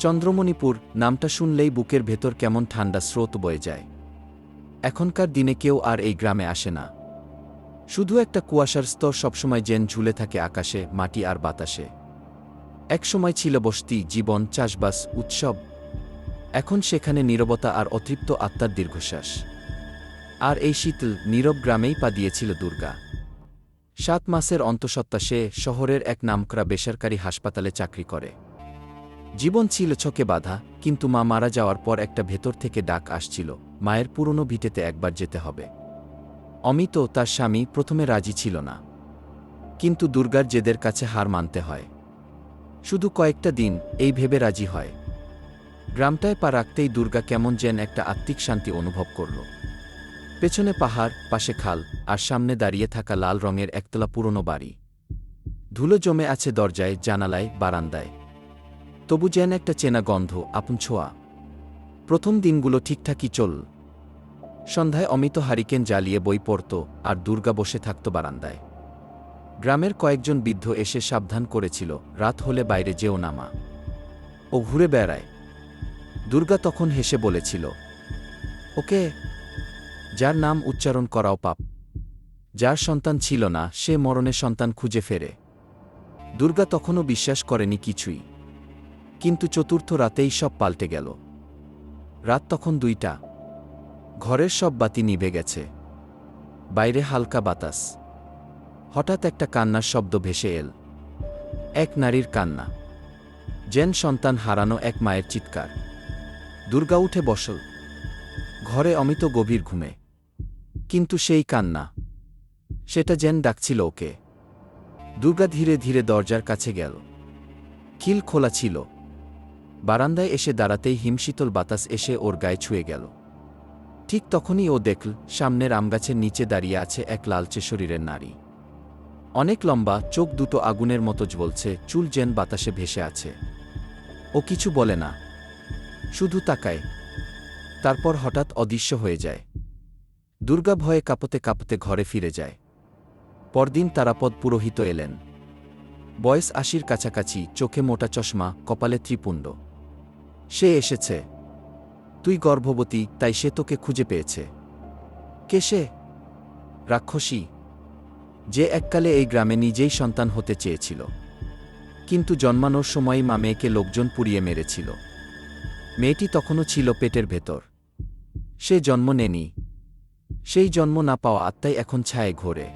চন্দ্রমণিপুর নামটা শুনলেই বুকের ভেতর কেমন ঠান্ডা স্রোত বয়ে যায়। এখনকার দিনে কেউ আর এই গ্রামে আসে না। শুধু একটা কুয়াশার স্তর সবসময় জেন ঝুলে থাকে আকাশে, মাটি আর বাতাসে। একসময় ছিল বস্তি, জীবন, চাষবাস, উৎসব। এখন সেখানে নীরবতা আর অতৃপ্ত আত্মার দীর্ঘশ্বাস। আর এই শীতল, নীরব গ্রামেই পা দিয়েছিল দুর্গা। সাত মাসের অন্তঃসত্ত্বা সে শহরের এক নামকরা বেসরকারি হাসপাতালে চাকরি করে। জীবন ছিল ছকে বাধা, কিন্তু মা মারা যাওয়ার পর একটা ভেতর থেকে ডাক আসছিল, মায়ের পুরনো ভিটেতে একবার যেতে হবে। অমিত তার স্বামী প্রথমে রাজি ছিল না। কিন্তু দুর্গার জেদের কাছে হার মানতে হয়। শুধু কয়েকটা দিন এই ভেবে রাজি হয়। গ্রামটায় পা রাখতেই দুর্গা কেমন যেন একটা আত্মিক শান্তি অনুভব করল। পেছনে পাহাড়, পাশে খাল, আর সামনে দাঁড়িয়ে থাকা লাল রঙের একতলা পুরনো বাড়ি। ধুলো জমে আছে দরজায়, জানালায়, বারান্দায়। তবু যেন একটা চেনা গন্ধ, আপন ছোঁয়া। প্রথম দিনগুলো ঠিকঠাকই চল। সন্ধ্যায় অমিত হারিকেন জ্বালিয়ে বই পড়ত আর দুর্গা বসে থাকত বারান্দায়। গ্রামের কয়েকজন বৃদ্ধ এসে সাবধান করেছিল, রাত হলে বাইরে যেও নামা ও ঘুরে বেড়ায়। দুর্গা তখন হেসে বলেছিল, ওকে, যার নাম উচ্চারণ করাও পাপ। যার সন্তান ছিল না, সে মরণে সন্তান খুঁজে ফেরে। দুর্গা তখনও বিশ্বাস করেনি কিছুই। কিন্তু চতুর্থ রাতেই সব পাল্টে গেল। রাত তখন দুইটা। ঘরের সব বাতি নিভে গেছে। বাইরে হালকা বাতাস। হঠাৎ একটা কান্নার শব্দ ভেসে এল। এক নারীর কান্না। জেন সন্তান হারানো এক মায়ের চিৎকার। দুর্গা উঠে বসল। ঘরে অমিত গভীর ঘুমে। কিন্তু সেই কান্না। সেটা জেন ডাকছিল ওকে। দুর্গা ধীরে ধীরে দরজার কাছে গেল। খিল খোলা ছিল। বারান্দায় এসে দাঁড়াতেই হিমশীতল বাতাস এসে ওর গায়ে ছুঁয়ে গেল। ঠিক তখনই ও দেখল, সামনের আমগাছের নিচে দাঁড়িয়ে আছে এক লালচে শরীরের নারী। অনেক লম্বা, চোখ দুটো আগুনের মতো জ্বলছে, চুল যেন বাতাসে ভেসে আছে। ও কিছু বলে না। শুধু তাকায়। তারপর হঠাৎ অদৃশ্য হয়ে যায়। দুর্গা ভয়ে কাঁপতে কাঁপতে ঘরে ফিরে যায়। পরদিন তারাপদ পুরোহিত এলেন। বয়স আশির কাছাকাছি, চোখে মোটা চশমা, কপালে ত্রিপুণ্ড। সে এসেছে। তুই গর্ভবতী, তাই সে তোকে খুঁজে পেয়েছে। কে সে? রাক্ষসী। যে এককালে এই গ্রামে নিজেই সন্তান হতে চেয়েছিল। কিন্তু জন্মানোর সময়ই মা মেয়েকে লোকজন পুড়িয়ে মেরেছিল। মেয়েটি তখনও ছিল পেটের ভেতর। সে জন্ম নেনি সেই জন্ম না পাওয়া আত্মাই এখন ছায়ে ঘোরে।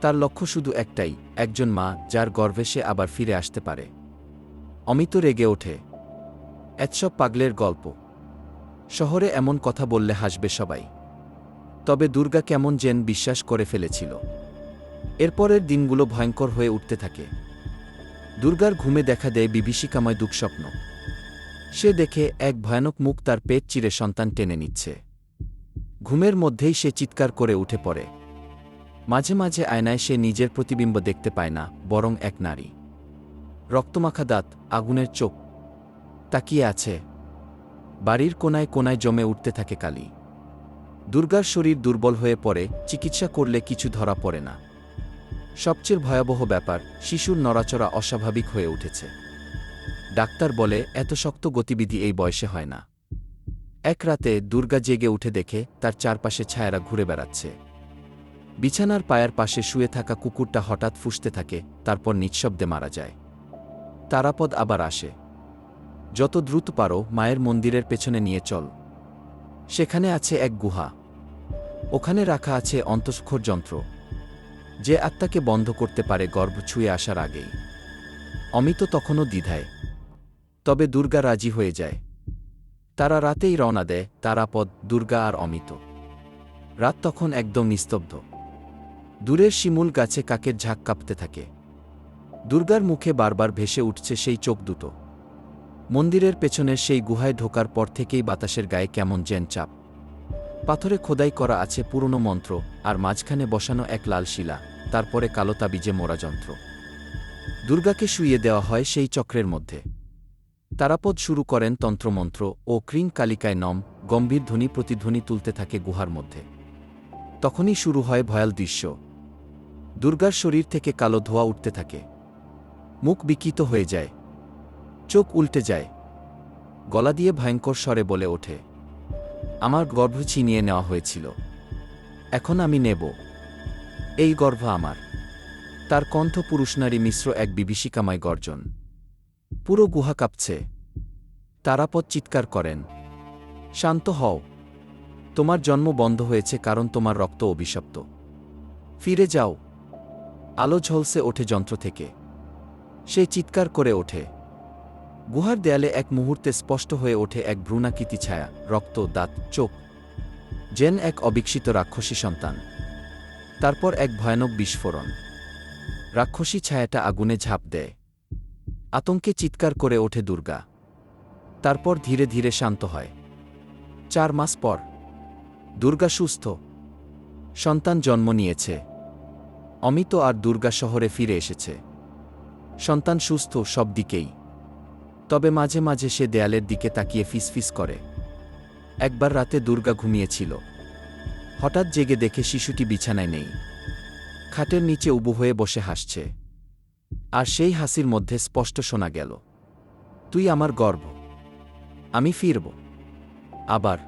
তার লক্ষ্য শুধু একটাই, একজন মা, যার গর্ভে সে আবার ফিরে আসতে পারে। অমিত রেগে ওঠে। এৎসব পাগলের গল্প। শহরে এমন কথা বললে হাসবে সবাই। তবে দুর্গা কেমন যেন বিশ্বাস করে ফেলেছিল। এরপরের দিনগুলো ভয়ঙ্কর হয়ে উঠতে থাকে। দুর্গার ঘুমে দেখা দেয় বিভীষিকাময় দুঃস্বপ্ন। সে দেখে এক ভয়ানক মুখ তার পেট চিরে সন্তান টেনে নিচ্ছে। ঘুমের মধ্যেই সে চিৎকার করে উঠে পড়ে। মাঝে মাঝে আয়নায় সে নিজের প্রতিবিম্ব দেখতে পায় না, বরং এক নারী। রক্তমাখা দাঁত, আগুনের চোখ তাকিয়ে আছে। বাড়ির কোনায় কোনায় জমে উঠতে থাকে কালি। দুর্গার শরীর দুর্বল হয়ে পড়ে, চিকিৎসা করলে কিছু ধরা পড়ে না। সবচেয়ে ভয়াবহ ব্যাপার, শিশুর নড়াচড়া অস্বাভাবিক হয়ে উঠেছে। ডাক্তার বলে, এত শক্ত গতিবিধি এই বয়সে হয় না। এক রাতে দুর্গা জেগে উঠে দেখে, তার চারপাশে ছায়ারা ঘুরে বেড়াচ্ছে। বিছানার পায়ের পাশে শুয়ে থাকা কুকুরটা হঠাৎ ফুসতে থাকে, তারপর নিঃশব্দে মারা যায়। তারাপদ আবার আসে। যত দ্রুত পারো মায়ের মন্দিরের পেছনে নিয়ে চল। সেখানে আছে এক গুহা। ওখানে রাখা আছে অন্তঃস্খর যন্ত্র। যে আত্মাকে বন্ধ করতে পারে গর্ভ ছুঁয়ে আসার আগেই। অমিত তখনও দ্বিধায়। তবে দুর্গা রাজি হয়ে যায়। তারা রাতেই রওনা দেয় তারাপদ দুর্গা আর অমিত। রাত তখন একদম নিস্তব্ধ। দূরের শিমুল গাছে কাকের ঝাঁক কাঁপতে থাকে। দুর্গার মুখে বারবার ভেসে উঠছে সেই চোখ দুটো। মন্দিরের পেছনের সেই গুহায় ঢোকার পর থেকেই বাতাসের গায়ে কেমন জেন চাপ। পাথরে খোদাই করা আছে পুরনো মন্ত্র, আর মাঝখানে বসানো এক লাল শিলা, তারপরে কালো তাবিজে মোড়া যন্ত্র। দুর্গাকে শুইয়ে দেওয়া হয় সেই চক্রের মধ্যে। তারাপদ শুরু করেন তন্ত্রমন্ত্র ও ক্রিং কালিকায় নম, গম্ভীর ধ্বনি প্রতিধ্বনি তুলতে থাকে গুহার মধ্যে। তখনই শুরু হয় ভয়াল দৃশ্য। দুর্গার শরীর থেকে কালো ধোয়া উঠতে থাকে। মুখ বিকৃত হয়ে যায়। চোখ উল্টে যায়। গলা দিয়ে ভয়ঙ্কর স্বরে বলে ওঠে, আমার গর্ভ ছিনিয়ে নেওয়া হয়েছিল। এখন আমি নেব। এই গর্ভ আমার। তার কণ্ঠ পুরুষ নারী মিশ্র এক বিভীষিকাময় গর্জন। পুরো গুহা কাঁপছে। তারাপদ চিৎকার করেন, শান্ত হও। তোমার জন্ম বন্ধ হয়েছে কারণ তোমার রক্ত অভিশপ্ত। ফিরে যাও। আলো ঝলসে ওঠে যন্ত্র থেকে। সে চিৎকার করে ওঠে গুহার দেয়ালে এক মুহূর্তে স্পষ্ট হয়ে ওঠে এক ভ্রূণাকৃতি ছায়া, রক্ত, দাঁত, চোখ। জেন এক অবিকশিত রাক্ষসী সন্তান। তারপর এক ভয়ানক বিস্ফোরণ। রাক্ষসী ছায়াটা আগুনে ঝাঁপ দেয়। আতঙ্কে চিৎকার করে ওঠে দুর্গা। তারপর ধীরে ধীরে শান্ত হয়। চার মাস পর। দুর্গা সুস্থ। সন্তান জন্ম নিয়েছে। অমিত আর দুর্গা শহরে ফিরে এসেছে। সন্তান সুস্থ সব দিকেই। তবে মাঝে মাঝে সে দেয়ালের দিকে তাকিয়ে ফিসফিস করে। একবার রাতে দুর্গা ঘুমিয়েছিল। হঠাৎ জেগে দেখে শিশুটি বিছানায় নেই। খাটের নিচে উবু হয়ে বসে হাসছে। আর সেই হাসির মধ্যে স্পষ্ট শোনা গেল, তুই আমার গর্ব। আমি ফিরব। আবার